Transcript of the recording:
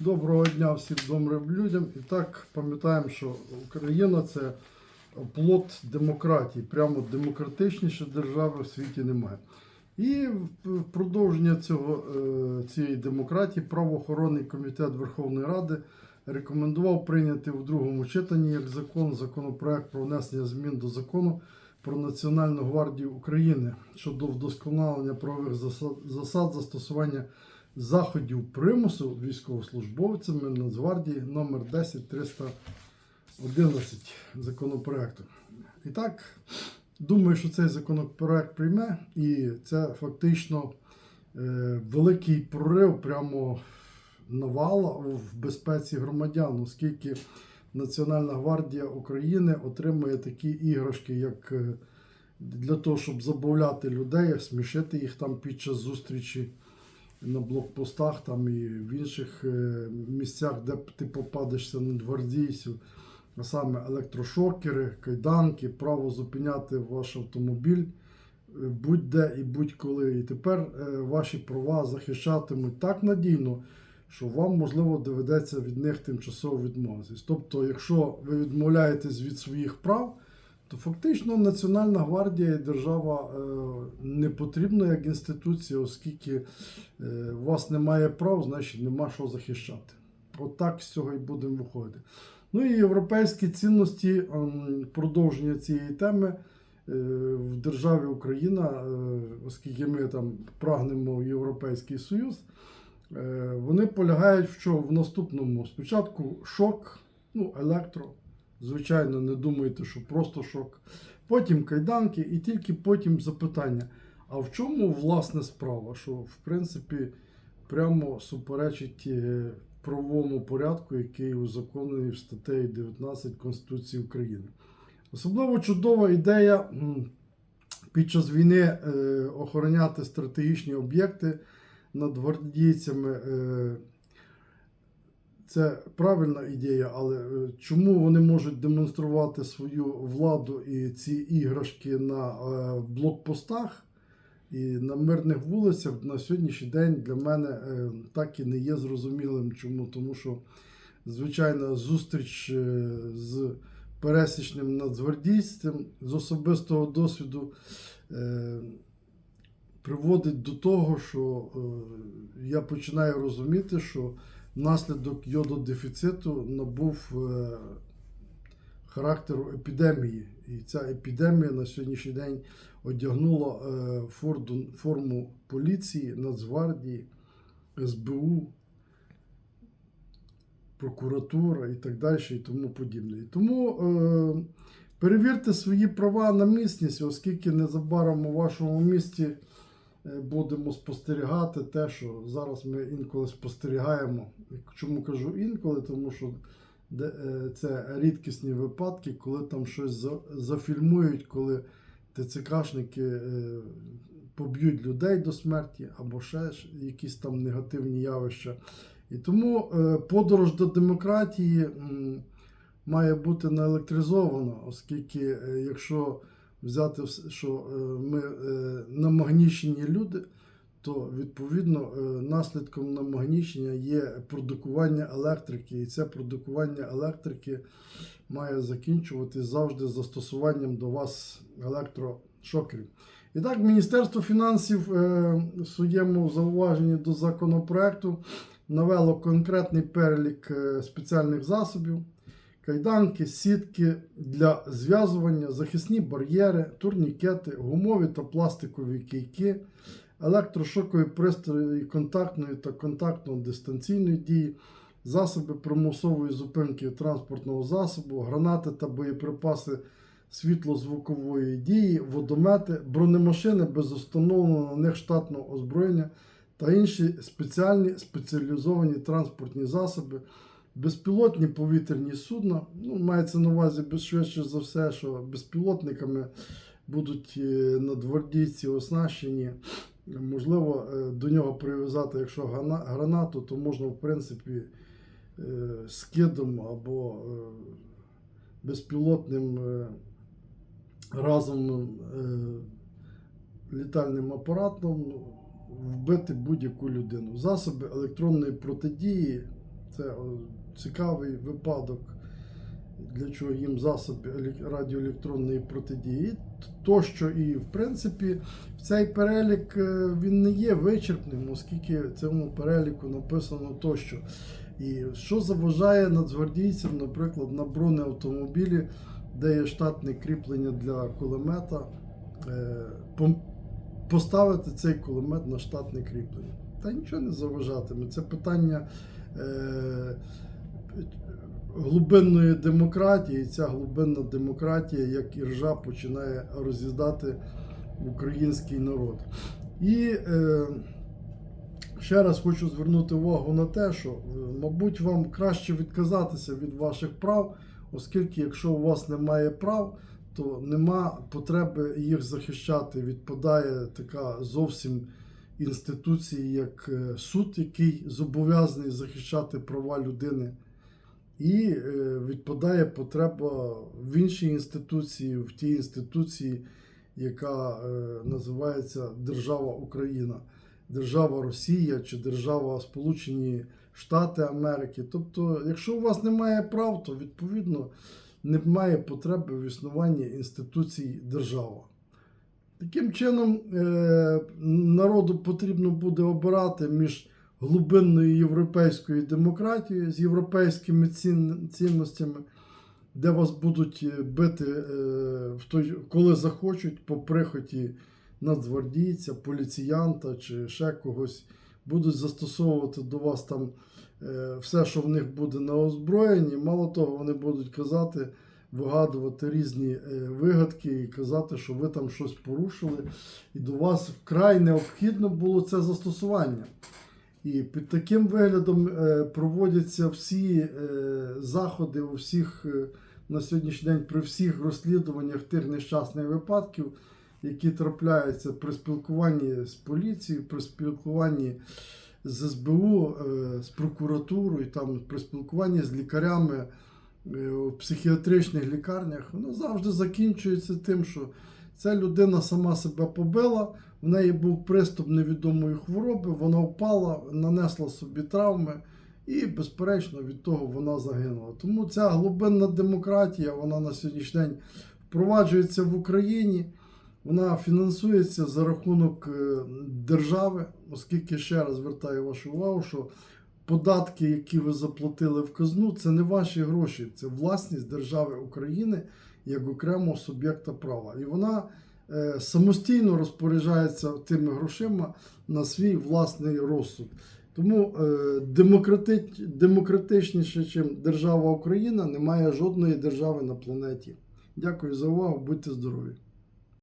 Доброго дня всім добрим людям. І так пам'ятаємо, що Україна це плод демократії. Прямо демократичніше держави в світі немає. І в продовження цього, е, цієї демократії правоохоронний комітет Верховної Ради рекомендував прийняти в другому читанні як закон законопроект про внесення змін до закону про Національну гвардію України щодо вдосконалення правових засад, засад застосування заходів примусу військовослужбовцями Нацгвардії номер 10311 законопроекту. І так, думаю, що цей законопроект прийме, і це фактично е, великий прорив прямо навала в безпеці громадян, оскільки Національна гвардія України отримує такі іграшки, як е, для того, щоб забавляти людей, смішити їх там під час зустрічі на блокпостах там і в інших е, місцях, де ти попадешся на гвардійців, а саме електрошокери, кайданки, право зупиняти ваш автомобіль е, будь-де і будь-коли. І тепер е, ваші права захищатимуть так надійно, що вам, можливо, доведеться від них тимчасово відмовитись. Тобто, якщо ви відмовляєтесь від своїх прав, то фактично Національна гвардія і держава е, не потрібна як інституція, оскільки е, у вас немає прав, значить нема що захищати. От з цього і будемо виходити. Ну і європейські цінності, ем, продовження цієї теми е, в державі Україна, оскільки ми там прагнемо Європейський Союз, вони полягають в чому? В наступному. Спочатку шок, ну, електро. Звичайно, не думайте, що просто шок. Потім кайданки, і тільки потім запитання. А в чому власне справа? Що в принципі прямо суперечить е, правовому порядку, який узаконений в статтею 19 Конституції України. Особливо чудова ідея під час війни е, охороняти стратегічні об'єкти над гвардійцями. Це правильна ідея, але е, чому вони можуть демонструвати свою владу і ці іграшки на е, блокпостах і на мирних вулицях на сьогоднішній день для мене е, так і не є зрозумілим. Чому? Тому що, звичайно, зустріч з пересічним нацгвардійцем з особистого досвіду приводить до того, що я починаю розуміти, що внаслідок йододефіциту набув е, характеру епідемії. І ця епідемія на сьогоднішній день одягнула е, форму поліції, Нацгвардії, СБУ, прокуратура і так далі, і тому подібне. Тому е, перевірте свої права на місність, оскільки незабаром у вашому місті будемо спостерігати те, що зараз ми інколи спостерігаємо. Чому кажу інколи? Тому що е, це рідкісні випадки, коли там щось зафільмують, коли ТЦКшники е, поб'ють людей до смерті або ще якісь там негативні явища. І тому е, подорож до демократії має бути наелектризована, оскільки е, якщо взяти, що е, ми е, намагнічені люди, то відповідно е, наслідком намагнічення є продукування електрики, і це продукування електрики має закінчувати завжди застосуванням до вас електрошокерів. І так, Міністерство фінансів в своєму зауваженні до законопроекту навело конкретний перелік спеціальних засобів, кайданки, сітки для зв'язування, захисні бар'єри, турнікети, гумові та пластикові кійки, електрошокові пристрої контактної та контактно-дистанційної дії, засоби примусової зупинки транспортного засобу, гранати та боєприпаси світлозвукової дії, водомети, бронемашини без установленого на них штатного озброєння та інші спеціальні спеціалізовані транспортні засоби, безпілотні повітряні судна. Ну, мається на увазі швидше за все, що безпілотниками будуть е, надгвардійці оснащені. Можливо, е, до нього прив'язати, якщо гранату, то можна, в принципі, е, скидом або безпілотним разом літальним апаратом вбити будь-яку людину. Засоби електронної протидії Це цікавий випадок, для чого їм засоби радіоелектронної протидії. Тощо, і в принципі, цей перелік е, він не є вичерпним, оскільки в цьому переліку написано тощо. І що заважає нацгвардійцям, наприклад, на бронеавтомобілі, де є штатне кріплення для кулемета, е, поставити цей кулемет на штатне кріплення. Та нічого не заважатиме. Це питання е, глибинної демократії. Ця глибинна демократія, як іржа, починає роз'їдати український народ. І е, ще раз хочу звернути увагу на те, що, е, мабуть, вам краще відказатися від ваших прав, оскільки, якщо у вас немає прав, то нема потреби їх захищати. Відпадає така зовсім інституції, як е, суд, який зобов'язаний захищати права людини. І е, відпадає потреба в іншій інституції, в тій інституції, яка е, називається Держава Україна, Держава Росія чи Держава Сполучені Штати Америки. Тобто, якщо у вас немає прав, то відповідно немає потреби в існуванні інституцій держава. Таким чином, е, народу потрібно буде обирати між глибинною європейською демократією з європейськими цін- цінностями, де вас будуть е, бити е, в той, коли захочуть, по прихоті нацгвардійця, поліціянта чи ще когось, будуть застосовувати до вас там е, все, що в них буде на озброєнні. Мало того, вони будуть казати, вигадувати різні вигадки і казати, що ви там щось порушили, і до вас вкрай необхідно було це застосування. І під таким виглядом е, проводяться всі е, заходи у всіх е, на сьогоднішній день при всіх розслідуваннях тих нещасних випадків, які трапляються при спілкуванні з поліцією, при спілкуванні з СБУ, з прокуратурою, там при спілкуванні з лікарями у психіатричних лікарнях, воно завжди закінчується тим, що ця людина сама себе побила, в неї був приступ невідомої хвороби, вона впала, нанесла собі травми, і, безперечно, від того вона загинула. Тому ця глибинна демократія, вона на сьогоднішній день впроваджується в Україні. Вона фінансується за рахунок е, держави, оскільки ще раз звертаю вашу увагу, що податки, які ви заплатили в казну, це не ваші гроші, це власність держави України як окремого суб'єкта права. І вона е, самостійно розпоряджається тими грошима на свій власний розсуд. Тому е, демократич, демократичніше, ніж держава Україна, немає жодної держави на планеті. Дякую за увагу, будьте здорові!